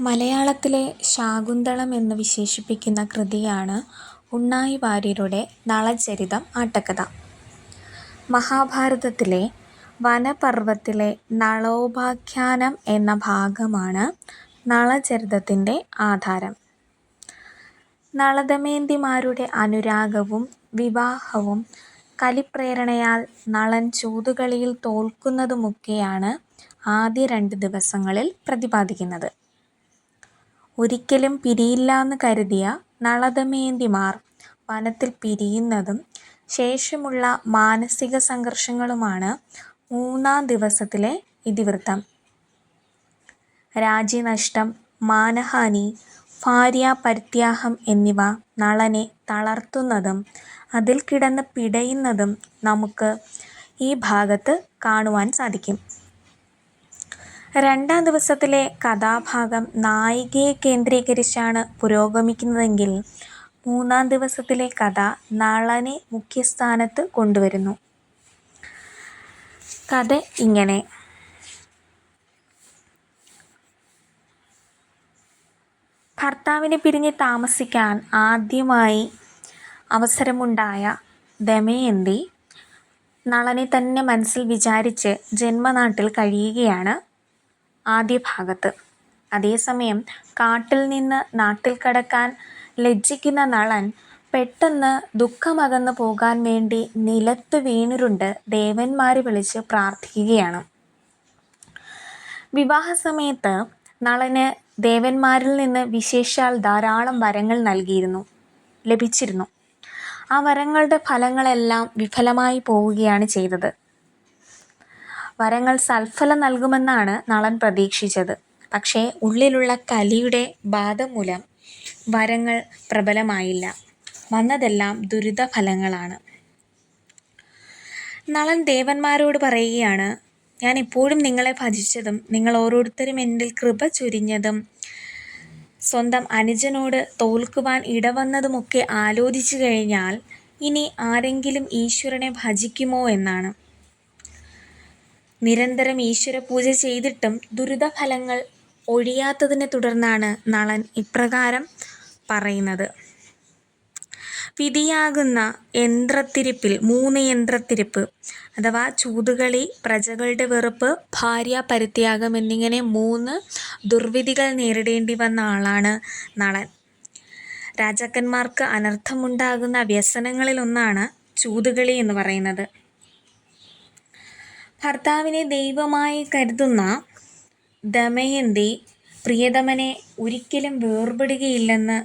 മലയാളത്തിലെ ശാകുന്തളം എന്ന് വിശേഷിപ്പിക്കുന്ന കൃതിയാണ് ഉണ്ണായി വാര്യരുടെ നളചരിതം ആട്ടക്കഥ. മഹാഭാരതത്തിലെ വനപർവത്തിലെ നളോപാഖ്യാനം എന്ന ഭാഗമാണ് നളചരിതത്തിന്റെ ആധാരം. നളദമേന്തിമാരുടെ അനുരാഗവും വിവാഹവും കലിപ്രേരണയാൽ നളൻ ചൂതുകളിയിൽ തോൽക്കുന്നതുമൊക്കെയാണ് ആദ്യ രണ്ട് ദിവസങ്ങളിൽ പ്രതിപാദിക്കുന്നത്. ഒരിക്കലും പിരിയില്ലാന്ന് കരുതിയ നളദമയന്തിമാർ വനത്തിൽ പിരിയുന്നതും ശേഷമുള്ള മാനസിക സംഘർഷങ്ങളുമാണ് മൂന്നാം ദിവസത്തിലെ ഇതിവൃത്തം. രാജ്യനഷ്ടം, മാനഹാനി, ഭാര്യാപരിത്യാഗം എന്നിവ നളനെ തളർത്തുന്നതും അതിൽ കിടന്ന് പിടയുന്നതും നമുക്ക് ഈ ഭാഗത്ത് കാണുവാൻ സാധിക്കും. രണ്ടാം ദിവസത്തിലെ കഥാഭാഗം നായികയെ കേന്ദ്രീകരിച്ചാണ് പുരോഗമിക്കുന്നതെങ്കിൽ മൂന്നാം ദിവസത്തിലെ കഥ നളനെ മുഖ്യസ്ഥാനത്ത് കൊണ്ടുവരുന്നു. കഥ ഇങ്ങനെ. ഭർത്താവിനെ പിരിഞ്ഞ് താമസിക്കാൻ ആദ്യമായി അവസരമുണ്ടായ ദമയന്തി നളനെ തന്നെ മനസ്സിൽ വിചാരിച്ച് ജന്മനാട്ടിൽ കഴിയുകയാണ് ആദ്യ ഭാഗത്ത് അതേസമയം കാട്ടിൽ നിന്ന് നാട്ടിൽ കടക്കാൻ ലജ്ജിക്കുന്ന നളൻ പെട്ടെന്ന് ദുഃഖമകന്നു പോകാൻ വേണ്ടി നിലത്ത് വീണുരുണ്ട് ദേവന്മാരെ വിളിച്ച് പ്രാർത്ഥിക്കുകയാണ്. വിവാഹസമയത്ത് നളന് ദേവന്മാരിൽ നിന്ന് വിശേഷാൽ ധാരാളം വരങ്ങൾ നൽകിയിരുന്നു ലഭിച്ചിരുന്നു. ആ വരങ്ങളുടെ ഫലങ്ങളെല്ലാം വിഫലമായി പോവുകയാണ് ചെയ്തത്. വരങ്ങൾ സൽഫലം നൽകുമെന്നാണ് നളൻ പ്രതീക്ഷിച്ചത്. പക്ഷേ ഉള്ളിലുള്ള കലിയുടെ ബാധ മൂലം വരങ്ങൾ പ്രബലമായില്ല. വന്നതെല്ലാം ദുരിതഫലങ്ങളാണ്. നളൻ ദേവന്മാരോട് പറയുകയാണ് ഞാൻ എപ്പോഴും നിങ്ങളെ ഭജിച്ചതും നിങ്ങൾ ഓരോരുത്തരും എന്നിൽ കൃപ ചൊരിഞ്ഞതും സ്വന്തം അനുജനോട് തോൽക്കുവാൻ ഇടവന്നതുമൊക്കെ ആലോചിച്ചു കഴിഞ്ഞാൽ ഇനി ആരെങ്കിലും ഈശ്വരനെ ഭജിക്കുമോ എന്നാണ്. നിരന്തരം ഈശ്വര പൂജ ചെയ്തിട്ടും ദുരിതഫലങ്ങൾ ഒഴിയാത്തതിനെ തുടർന്നാണ് നളൻ ഇപ്രകാരം പറയുന്നത്. വിധിയാകുന്ന യന്ത്രത്തിരിപ്പിൽ മൂന്ന് യന്ത്രത്തിരിപ്പ് അഥവാ ചൂതുകളി, പ്രജകളുടെ വെറുപ്പ്, ഭാര്യ പരിത്യാഗം എന്നിങ്ങനെ മൂന്ന് ദുർവിധികൾ നേരിടേണ്ടി വന്ന ആളാണ് നളൻ. രാജാക്കന്മാർക്ക് വ്യസനങ്ങളിൽ വ്യസനങ്ങളിലൊന്നാണ് ചൂതുകളി എന്ന് പറയുന്നത്. ഭർത്താവിനെ ദൈവമായി കരുതുന്ന ദമയന്തി പ്രിയതമനെ ഒരിക്കലും വേർപെടുകയില്ലെന്ന്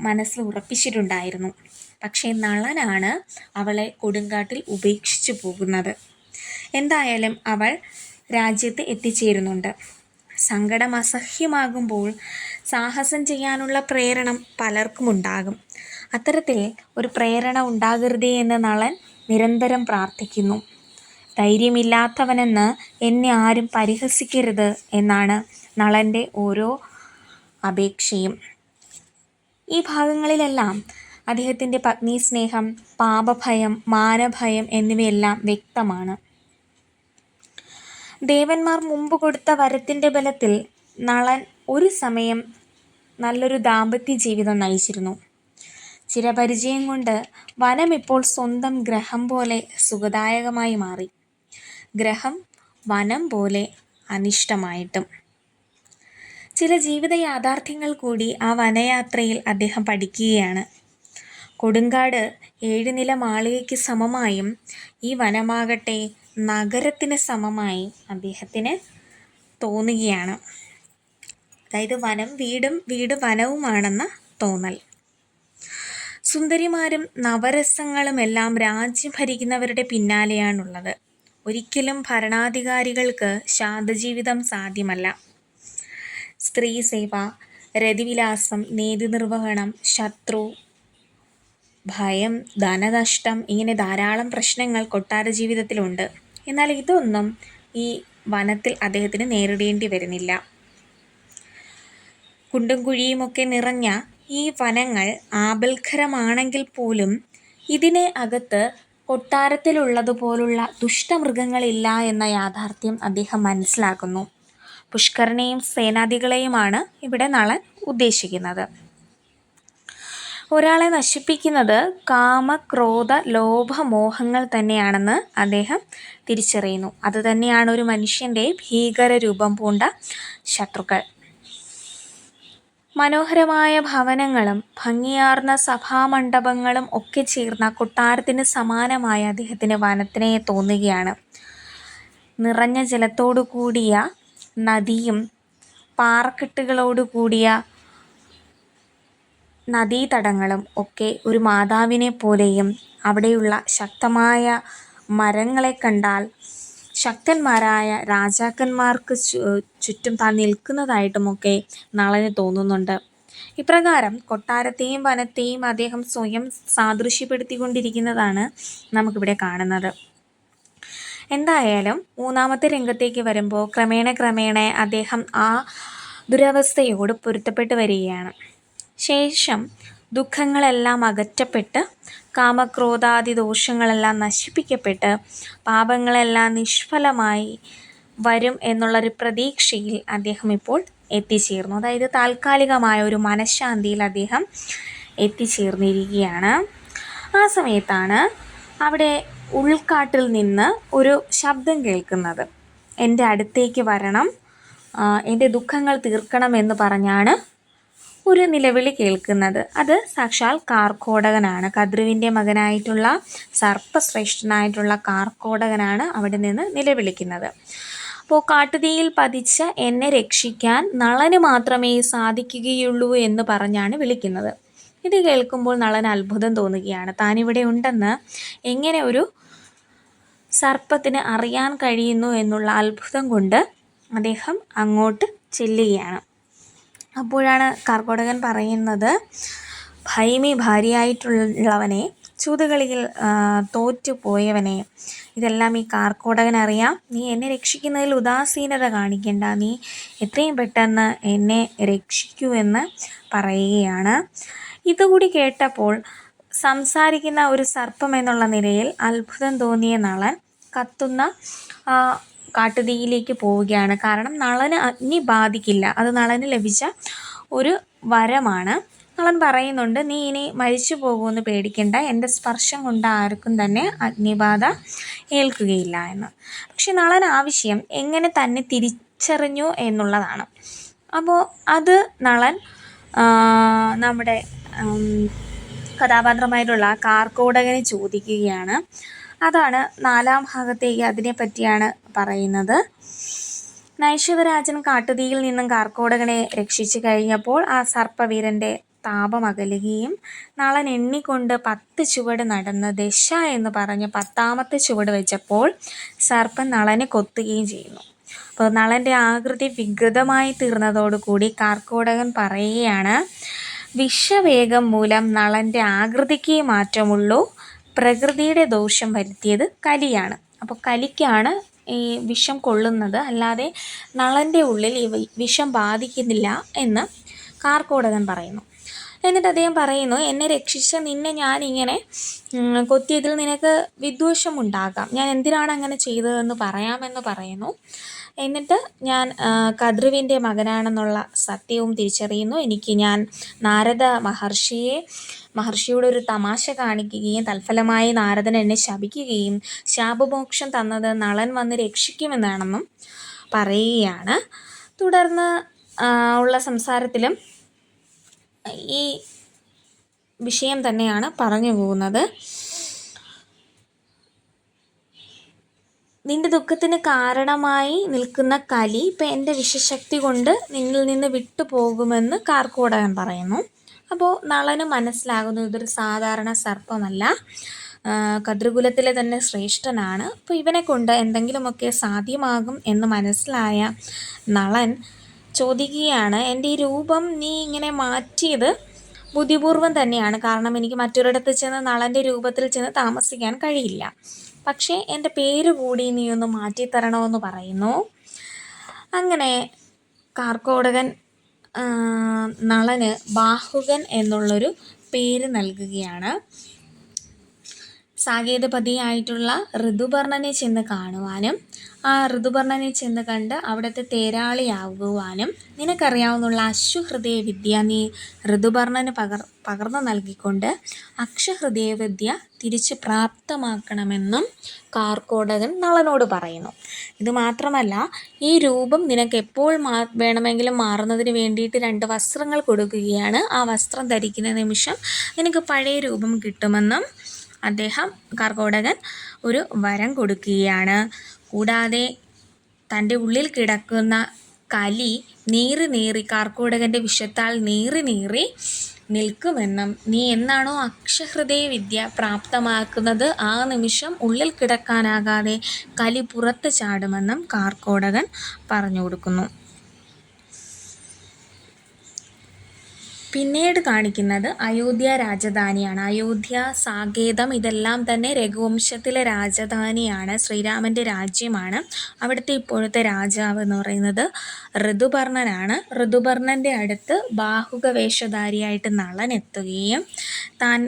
മനസ്സിൽ ഉറപ്പിച്ചിട്ടുണ്ടായിരുന്നു. പക്ഷേ നളനാണ് അവളെ കൊടുങ്കാട്ടിൽ ഉപേക്ഷിച്ചു പോകുന്നത്. എന്തായാലും അവൾ രാജ്യത്ത് എത്തിച്ചേരുന്നുണ്ട്. സങ്കടം അസഹ്യമാകുമ്പോൾ സാഹസം ചെയ്യാനുള്ള പ്രേരണം പലർക്കും ഉണ്ടാകും അത്തരത്തിൽ ഒരു പ്രേരണ ഉണ്ടാകരുതേ എന്ന് നളൻ നിരന്തരം പ്രാർത്ഥിക്കുന്നു. ധൈര്യമില്ലാത്തവനെന്ന് എന്നെ ആരും പരിഹസിക്കരുത് എന്നാണ് നളന്റെ ഓരോ അപേക്ഷയും. ഈ ഭാഗങ്ങളിലെല്ലാം അദ്ദേഹത്തിന്റെ പത്നീസ്നേഹം, പാപഭയം, മാനഭയം എന്നിവയെല്ലാം വ്യക്തമാണ്. ദേവന്മാർ മുമ്പ് കൊടുത്ത വരത്തിന്റെ ബലത്തിൽ നളൻ ഒരു സമയം നല്ലൊരു ദാമ്പത്യ ജീവിതം നയിച്ചിരുന്നു. ചിരപരിചയം കൊണ്ട് വനം ഇപ്പോൾ സ്വന്തം ഗ്രഹം പോലെ സുഖദായകമായി മാറി. ഗ്രഹം വനം പോലെ അനിഷ്ടമായിട്ടും. ചില ജീവിത യാഥാർത്ഥ്യങ്ങൾ കൂടി ആ വനയാത്രയിൽ അദ്ദേഹം പഠിക്കുകയാണ്. കൊടുങ്കാട് ഏഴുനില മാളികയ്ക്ക് സമമായും ഈ വനമാകട്ടെ നഗരത്തിന് സമമായി അദ്ദേഹത്തിന് തോന്നുകയാണ്. അതായത് വനം വീടും വീട് വനവുമാണെന്ന തോന്നൽ. സുന്ദരിമാരും നവരസങ്ങളും എല്ലാം രാജ്യം ഭരിക്കുന്നവരുടെ പിന്നാലെയാണുള്ളത്. ഒരിക്കലും ഭരണാധികാരികൾക്ക് ശാന്തജീവിതം സാധ്യമല്ല. സ്ത്രീ സേവ രതിവിലാസം, നീതി നിർവഹണം ശത്രു ഭയം, ധനനഷ്ടം ഇങ്ങനെ ധാരാളം പ്രശ്നങ്ങൾ കൊട്ടാര ജീവിതത്തിലുണ്ട്. എന്നാൽ ഇതൊന്നും ഈ വനത്തിൽ അദ്ദേഹത്തിന് നേരിടേണ്ടി വരുന്നില്ല. കുണ്ടും കുഴിയുമൊക്കെ നിറഞ്ഞ ഈ വനങ്ങൾ ആപൽഖരമാണെങ്കിൽ പോലും ഇതിനെ അകത്ത് കൊട്ടാരത്തിലുള്ളതുപോലുള്ള ദുഷ്ടമൃഗങ്ങളില്ല എന്ന യാഥാർത്ഥ്യം അദ്ദേഹം മനസ്സിലാക്കുന്നു. പുഷ്കരനെയും സേനാധികളെയുമാണ് ഇവിടെ നളൻ ഉദ്ദേശിക്കുന്നത്. ഒരാളെ നശിപ്പിക്കുന്നത് കാമ ക്രോധ ലോഭ മോഹങ്ങൾ തന്നെയാണെന്ന് അദ്ദേഹം തിരിച്ചറിയുന്നു. അതുതന്നെയാണ് ഒരു മനുഷ്യന്റെ ഭീകര രൂപം പൂണ്ട ശത്രുക്കൾ. മനോഹരമായ ഭവനങ്ങളും ഭംഗിയാർന്ന സഭാമണ്ഡപങ്ങളും ഒക്കെ ചേർന്ന കൊട്ടാരത്തിന് സമാനമായ അദ്ദേഹത്തിന് വനത്തിനെ തോന്നുകയാണ്. നിറഞ്ഞ ജലത്തോടു കൂടിയ നദിയും പാറക്കെട്ടുകളോടു കൂടിയ നദീതടങ്ങളും ഒക്കെ ഒരു മാതാവിനെ പോലെയും അവിടെയുള്ള ശക്തമായ മരങ്ങളെ കണ്ടാൽ ശക്തന്മാരായ രാജാക്കന്മാർക്ക് ചുറ്റും താൻ നിൽക്കുന്നതായിട്ടുമൊക്കെ നളന് തോന്നുന്നുണ്ട്. ഇപ്രകാരം കൊട്ടാരത്തെയും വനത്തെയും അദ്ദേഹം സ്വയം സാദൃശ്യപ്പെടുത്തിക്കൊണ്ടിരിക്കുന്നതാണ് നമുക്കിവിടെ കാണുന്നത്. എന്തായാലും മൂന്നാമത്തെ രംഗത്തേക്ക് വരുമ്പോൾ ക്രമേണ ക്രമേണ അദ്ദേഹം ആ ദുരവസ്ഥയോട് പൊരുത്തപ്പെട്ട് വരികയാണ്. ശേഷം ദുഃഖങ്ങളെല്ലാം അകറ്റപ്പെട്ട് കാമക്രോധാദി ദോഷങ്ങളെല്ലാം നശിപ്പിക്കപ്പെട്ട് പാപങ്ങളെല്ലാം നിഷ്ഫലമായി വരും എന്നുള്ളൊരു പ്രതീക്ഷയിൽ അദ്ദേഹം ഇപ്പോൾ എത്തിച്ചേർന്നു. അതായത് താൽക്കാലികമായ ഒരു മനഃശാന്തിയിൽ അദ്ദേഹം എത്തിച്ചേർന്നിരിക്കുകയാണ്. ആ സമയത്താണ് അവിടെ ഉൾക്കാട്ടിൽ നിന്ന് ഒരു ശബ്ദം കേൾക്കുന്നത്. എന്റെ അടുത്തേക്ക് വരണം. എന്റെ ദുഃഖങ്ങൾ തീർക്കണം എന്ന് പറഞ്ഞാണ് ഒരു നിലവിളി കേൾക്കുന്നത്. അത് സാക്ഷാൽ കാർക്കോടകനാണ്. കദ്രുവിന്റെ മകനായിട്ടുള്ള സർപ്പശ്രേഷ്ഠനായിട്ടുള്ള കാർക്കോടകനാണ് അവിടെ നിന്ന് നിലവിളിക്കുന്നത്. അപ്പോൾ കാട്ടുതീയിൽ പതിച്ച എന്നെ രക്ഷിക്കാൻ നളന് മാത്രമേ സാധിക്കുകയുള്ളൂ എന്ന് പറഞ്ഞാണ് വിളിക്കുന്നത്. ഇത് കേൾക്കുമ്പോൾ നളൻ അത്ഭുതം തോന്നുകയാണ്. താനിവിടെ ഉണ്ടെന്ന് എങ്ങനെ ഒരു സർപ്പത്തിന് അറിയാൻ കഴിയുന്നു എന്നുള്ള അത്ഭുതം കൊണ്ട് അദ്ദേഹം അങ്ങോട്ട് ചെല്ലുകയാണ്. അപ്പോഴാണ് കർക്കോടകൻ പറയുന്നത് ഭൈമി ഭാര്യയായിട്ടുള്ളവനെ ചൂതുകളിയിൽ തോറ്റുപോയവനെ ഇതെല്ലാം ഈ കാർക്കോടകൻ അറിയാം. നീ എന്നെ രക്ഷിക്കുന്നതിൽ ഉദാസീനത കാണിക്കേണ്ട. നീ എത്രയും പെട്ടെന്ന് എന്നെ രക്ഷിക്കൂ എന്ന് പറയുകയാണ്. ഇതുകൂടി കേട്ടപ്പോൾ സംസാരിക്കുന്ന ഒരു സർപ്പം എന്നുള്ള നിലയിൽ അത്ഭുതം തോന്നിയ നളൻ കത്തുന്ന കാട്ടുതീയിലേക്ക് പോവുകയാണ്. കാരണം നളന് അഗ്നി ബാധിക്കില്ല. അത് നളന് ലഭിച്ച ഒരു വരമാണ്. നളൻ പറയുന്നുണ്ട് നീ ഇനി മരിച്ചു പോകുമെന്ന് പേടിക്കണ്ട. എന്റെ സ്പർശം കൊണ്ട് ആർക്കും തന്നെ അഗ്നിബാധ ഏൽക്കുകയില്ല എന്ന്. പക്ഷെ നളൻ ആവശ്യം എങ്ങനെ തന്നെ തിരിച്ചറിഞ്ഞു എന്നുള്ളതാണ്. അപ്പോൾ അത് നളൻ നമ്മുടെ കഥാപാത്രമായിട്ടുള്ള കാർക്കോടകനെ ചോദിക്കുകയാണ്. അതാണ് നാലാം ഭാഗത്തേക്ക് അതിനെ പറ്റിയാണ് പറയുന്നത്. നൈശിവരാജൻ കാട്ടുതീയിൽ നിന്നും കാർക്കോടകനെ രക്ഷിച്ചു കഴിഞ്ഞപ്പോൾ ആ സർപ്പവീരന്റെ താപം അകലുകയും നളൻ എണ്ണിക്കൊണ്ട് പത്ത് ചുവട് നടന്ന് ദശ എന്ന് പറഞ്ഞ് പത്താമത്തെ ചുവട് വെച്ചപ്പോൾ സർപ്പം നളനെ കൊത്തുകയും ചെയ്യുന്നു. അപ്പോൾ നളന്റെ ആകൃതി വികൃതമായി തീർന്നതോടുകൂടി കാർക്കോടകൻ പറയുകയാണ് വിഷവേഗം മൂലം നളന്റെ ആകൃതിക്ക് മാറ്റമുള്ളൂ പ്രകൃതിയുടെ ദോഷം വരുത്തിയത് കലിയാണ്. അപ്പോൾ കലിക്കാണ് ഈ വിഷം കൊള്ളുന്നത്. അല്ലാതെ നളന്റെ ഉള്ളിൽ ഈ വിഷം ബാധിക്കുന്നില്ല എന്ന് കാർക്കോടകൻ പറയുന്നു. എന്നിട്ട് അദ്ദേഹം പറയുന്നു എന്നെ രക്ഷിച്ച നിന്നെ ഞാനിങ്ങനെ കൊത്തിയതിൽ നിനക്ക് വിദ്വേഷമുണ്ടാകാം. ഞാൻ എന്തിനാണ് അങ്ങനെ ചെയ്തതെന്ന് പറയാമെന്ന് പറയുന്നു. എന്നിട്ട് ഞാൻ കദ്രുവിന്റെ മകനാണെന്നുള്ള സത്യവും തിരിച്ചറിയുന്നു. എനിക്ക് ഞാൻ നാരദ മഹർഷിയെ മഹർഷിയുടെ ഒരു തമാശ കാണിക്കുകയും തൽഫലമായി നാരദൻ എന്നെ ശപിക്കുകയും ശാപമോക്ഷം തന്നത് നളൻ വന്ന് രക്ഷിക്കുമെന്നാണെന്നും പറയുകയാണ്. തുടർന്ന് ഉള്ള സംസാരത്തിലും ഈ വിഷയം തന്നെയാണ് പറഞ്ഞു പോകുന്നത്. നിന്റെ ദുഃഖത്തിന് കാരണമായി നിൽക്കുന്ന കലി ഇപ്പം എന്റെ വിഷശക്തി കൊണ്ട് നിന്നിൽ നിന്ന് വിട്ടു പോകുമെന്ന് കാർക്കോടകൻ പറയുന്നു. അപ്പോൾ നളന് മനസ്സിലാകുന്നു ഇതൊരു സാധാരണ സർപ്പമല്ല. കതൃകുലത്തിലെ തന്നെ ശ്രേഷ്ഠനാണ്. അപ്പോൾ ഇവനെ കൊണ്ട് എന്തെങ്കിലുമൊക്കെ സാധ്യമാകും എന്ന് മനസ്സിലായ നളൻ ചോദിക്കുകയാണ് എന്റെ ഈ രൂപം നീ ഇങ്ങനെ മാറ്റിയത് ബുദ്ധിപൂർവം തന്നെയാണ്. കാരണം എനിക്ക് മറ്റൊരിടത്ത് ചെന്ന് നളന്റെ രൂപത്തിൽ ചെന്ന് താമസിക്കാൻ കഴിയില്ല. പക്ഷേ എന്റെ പേര് കൂടി നീ ഒന്ന് മാറ്റിത്തരണമെന്ന് പറയുന്നു. അങ്ങനെ കാർക്കോടകൻ നളന് ബാഹുകൻ എന്നുള്ളൊരു പേര് നൽകുകയാണ്. സാകേതപതിയായിട്ടുള്ള ഋതുപർണനെ ചെന്ന് കാണുവാനും ആ ഋതുപർണനെ ചെന്ന് കണ്ട് അവിടുത്തെ തേരാളിയാകുവാനും നിനക്കറിയാവുന്നുള്ള അശ്വഹൃദയ വിദ്യ നീ ഋതുപർണന് പകർ പകർന്നു നൽകിക്കൊണ്ട് അക്ഷഹൃദയ വിദ്യ തിരിച്ച് പ്രാപ്തമാക്കണമെന്നും കാർക്കോടകൻ നളനോട് പറയുന്നു. ഇത് മാത്രമല്ല ഈ രൂപം നിനക്ക് എപ്പോൾ മാ വേണമെങ്കിലും മാറുന്നതിന് വേണ്ടിയിട്ട് രണ്ട് വസ്ത്രങ്ങൾ കൊടുക്കുകയാണ്. ആ വസ്ത്രം ധരിക്കുന്ന നിമിഷം നിനക്ക് പഴയ രൂപം കിട്ടുമെന്നും അദ്ദേഹം കർക്കോടകൻ ഒരു വരം കൊടുക്കുകയാണ്. കൂടാതെ തന്റെ ഉള്ളിൽ കിടക്കുന്ന കലി നീറി നീറി കാർക്കോടകന്റെ വിഷത്താൽ നീറി നീറി നിൽക്കുമെന്നും നീ എന്നാണോ അക്ഷഹൃദയ വിദ്യ പ്രാപ്തമാക്കുന്നത്? ആ നിമിഷം ഉള്ളിൽ കിടക്കാനാകാതെ കലി പുറത്ത് ചാടുമെന്നും കാർക്കോടകൻ പറഞ്ഞു കൊടുക്കുന്നു. പിന്നീട് കാണിക്കുന്നത് അയോധ്യ രാജധാനിയാണ്. അയോധ്യ സാകേതം ഇതെല്ലാം തന്നെ രഘുവംശത്തിലെ രാജധാനിയാണ്. ശ്രീരാമന്റെ രാജ്യമാണ്. അവിടുത്തെ ഇപ്പോഴത്തെ രാജാവ് എന്ന് പറയുന്നത് ഋതുപർണനാണ്. ഋതുപർണന്റെ അടുത്ത് ബാഹുക വേഷധാരിയായിട്ട് നളൻ എത്തുകയും താൻ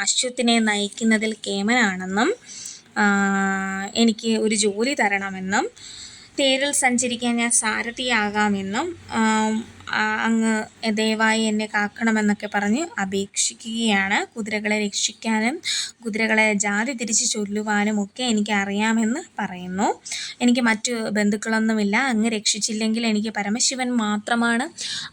അശ്വത്തിനെ നയിക്കുന്നതിൽ കേമനാണെന്നും എനിക്ക് ഒരു ജോലി തരണമെന്നും തേരിൽ സഞ്ചരിക്കാൻ ഞാൻ സാരഥിയാകാമെന്നും അങ്ങ് ദയവായി എന്നെ കാക്കണമെന്നൊക്കെ പറഞ്ഞ് അപേക്ഷിക്കുകയാണ്. കുതിരകളെ രക്ഷിക്കാനും കുതിരകളെ ജാതി തിരിച്ച് ചൊല്ലുവാനും ഒക്കെ എനിക്ക് അറിയാമെന്ന് പറയുന്നു. എനിക്ക് മറ്റു ബന്ധുക്കളൊന്നുമില്ല. അങ്ങ് രക്ഷിച്ചില്ലെങ്കിൽ എനിക്ക് പരമശിവൻ മാത്രമാണ്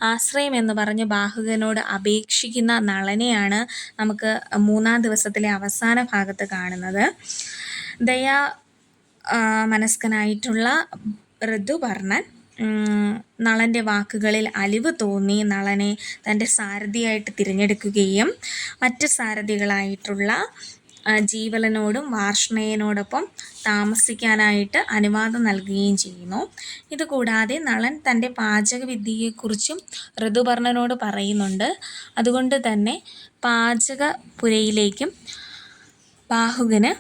ആശ്രയം എന്ന് പറഞ്ഞ് ബാഹുകനോട് അപേക്ഷിക്കുന്ന നളനെയാണ് നമുക്ക് മൂന്നാം ദിവസത്തിലെ അവസാന ഭാഗത്ത് കാണുന്നത്. ദയാ മനസ്കനായിട്ടുള്ള ഋതുപർണൻ നളന്റെ വാക്കുകളിൽ അലിവ് തോന്നി നളനെ തന്റെ സാരഥിയായിട്ട് തിരഞ്ഞെടുക്കുകയും മറ്റ് സാരഥികളായിട്ടുള്ള ജീവലനോടും വാർഷ്ണേയനോടൊപ്പം താമസിക്കാനായിട്ട് അനുവാദം നൽകുകയും ചെയ്യുന്നു. ഇതുകൂടാതെ നളൻ തന്റെ പാചകവിദ്യയെക്കുറിച്ചും ഋതുപർണനോട് പറയുന്നുണ്ട്. അതുകൊണ്ട് തന്നെ പാചകപുരയിലേക്കും ബാഹുകന്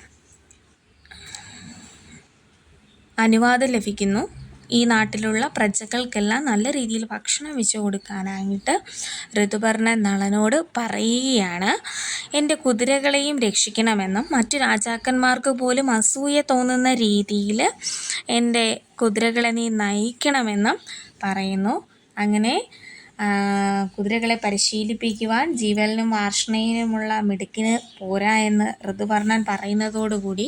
അനുവാദം ലഭിക്കുന്നു. ഈ നാട്ടിലുള്ള പ്രജകൾക്കെല്ലാം നല്ല രീതിയിൽ ഭക്ഷണം വെച്ച് കൊടുക്കാനായിട്ട് ഋതുപർണ നളനോട് പറയുകയാണ്. എന്റെ കുതിരകളെയും രക്ഷിക്കണമെന്നും മറ്റു രാജാക്കന്മാർക്ക് പോലും അസൂയ തോന്നുന്ന രീതിയിൽ എന്റെ കുതിരകളെ നീ നയിക്കണമെന്നും പറയുന്നു. അങ്ങനെ കുതിരകളെ പരിശീലിപ്പിക്കുവാൻ ജീവലിനും വാർഷ്ണയിനുമുള്ള മിടുക്കിന് പോരാ എന്ന് ഋതുപർണൻ പറയുന്നതോടുകൂടി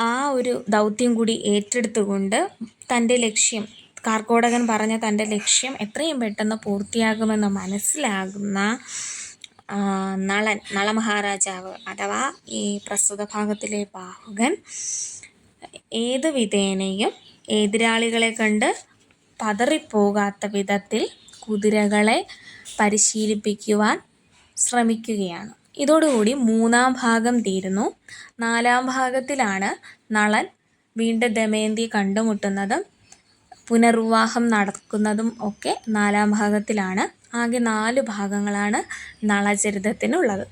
ആ ഒരു ദൗത്യം കൂടി ഏറ്റെടുത്തുകൊണ്ട് തന്റെ ലക്ഷ്യം കാർക്കോടകൻ പറഞ്ഞ തന്റെ ലക്ഷ്യം എത്രയും പെട്ടെന്ന് പൂർത്തിയാകുമെന്ന് മനസ്സിലാകുന്ന നളൻ നളമഹാരാജാവ് അഥവാ ഈ പ്രസ്തുത ഭാഗത്തിലെ ബാഹുകൻ ഏത് വിധേനയും എതിരാളികളെ കണ്ട് പതറിപ്പോകാത്ത വിധത്തിൽ കുതിരകളെ പരിശീലിപ്പിക്കുവാൻ ശ്രമിക്കുകയാണ്. ഇതോടുകൂടി മൂന്നാം ഭാഗം തീരുന്നു. നാലാം ഭാഗത്തിലാണ് നളൻ വീണ്ടും ദമയന്തി കണ്ടുമുട്ടുന്നതും പുനർവിവാഹം നടക്കുന്നതും ഒക്കെ നാലാം ഭാഗത്തിലാണ്. ആകെ നാല് ഭാഗങ്ങളാണ് നളചരിതത്തിനുള്ളത്.